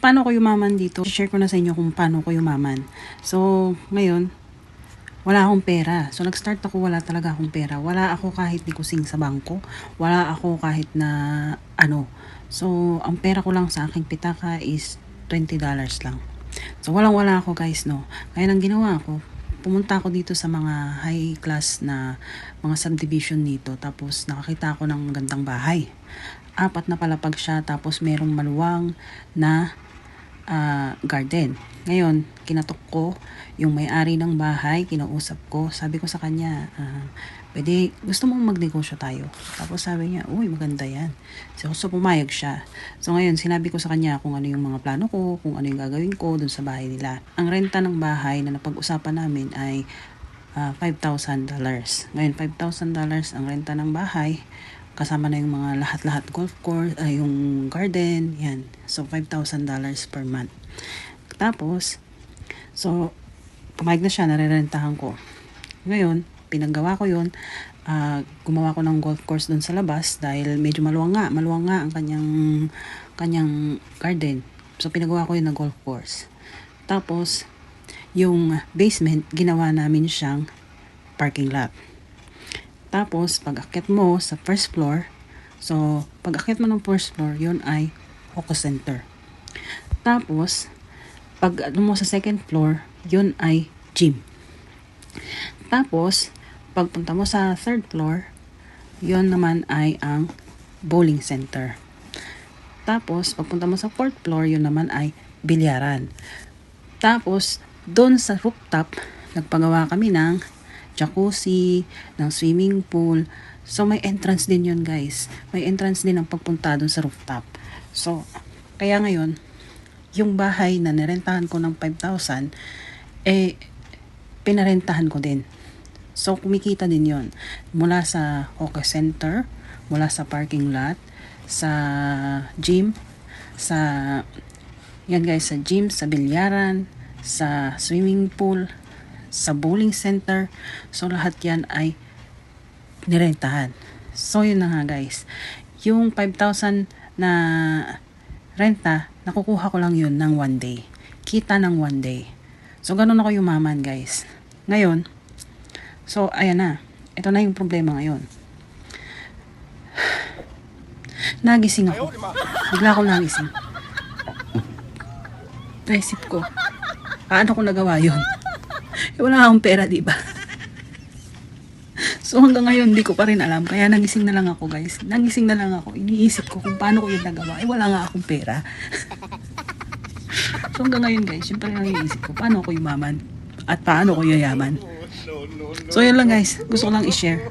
Paano ko yumaman dito? Share ko na sa inyo kung paano ko yumaman. So, ngayon, wala akong pera. So, nag-start ako, wala talaga akong pera. Wala ako kahit di kusing sa bangko. Wala ako kahit na ano. So, ang pera ko lang sa aking pitaka is $20 lang. So, walang-wala ako guys, no. Kaya nang ginawa ko, pumunta ako dito sa mga high class na mga subdivision dito. Tapos, nakakita ako ng magandang bahay. Apat na palapag siya, tapos merong maluwang na ah, garden. Ngayon, kinatok ko yung may-ari ng bahay, kinausap ko, sabi ko sa kanya, ah, pwede, gusto mong magnegosyo tayo. Tapos sabi niya, uy, maganda yan. So, so pumayag siya. So ngayon, sinabi ko sa kanya kung ano yung mga plano ko, kung ano yung gagawin ko dun sa bahay nila. Ang renta ng bahay na napag-usapan namin ay ah, $5,000. Ngayon, $5,000 ang renta ng bahay kasama na yung mga lahat-lahat golf course, ay yung garden, yan. So, $5,000 per month. Tapos, so, pumayag na siya, narerentahan ko. Ngayon, pinaggawa ko yun, ah, gumawa ko ng golf course doon sa labas dahil medyo maluwang nga, maluwang nga ang kanyang, kanyang garden. So, pinagawa ko yun ng golf course. Tapos, yung basement, ginawa namin siyang parking lot. Tapos, pag akit mo sa first floor, so, pag akit mo ng first floor, yun ay Hoco Center. Tapos, pag ano mo sa second floor, yun ay gym. Tapos, pagpunta mo sa third floor, yun naman ay ang bowling center. Tapos, pagpunta mo sa fourth floor, yun naman ay bilyaran. Tapos, doon sa rooftop, nagpagawa kami ng jacuzzi, ng swimming pool. So, may entrance din yun, guys. May entrance din ang pagpunta doon sa rooftop. So, kaya ngayon, yung bahay na nirentahan ko ng 5,000, eh, pinarentahan ko din. So, kumikita din yon Mula sa Hoka Center, mula sa parking lot, sa gym, sa, yan guys, sa gym, sa bilyaran, sa swimming pool, sa bowling center. So, lahat yan ay nirentahan. So, yun na nga guys. Yung 5,000 na renta, nakukuha ko lang yun ng one day. Kita ng one day. So, ganun ako yumaman guys. Ngayon, so, ayan na. Ito na yung problema ngayon. Nagising ako. Bigla ako nagising. Naisip ko, paano ko nagawa yun? Eh, wala akong pera, di ba? So hanggang ngayon, hindi ko pa rin alam. Kaya nagising na lang ako, guys. Nagising na lang ako. Iniisip ko kung paano ko yun nagawa. Eh, wala nga akong pera. so hanggang ngayon, guys, yun pa iniisip ko. Paano ako yumaman? At paano ko yayaman? So yun lang, guys. Gusto ko lang i-share.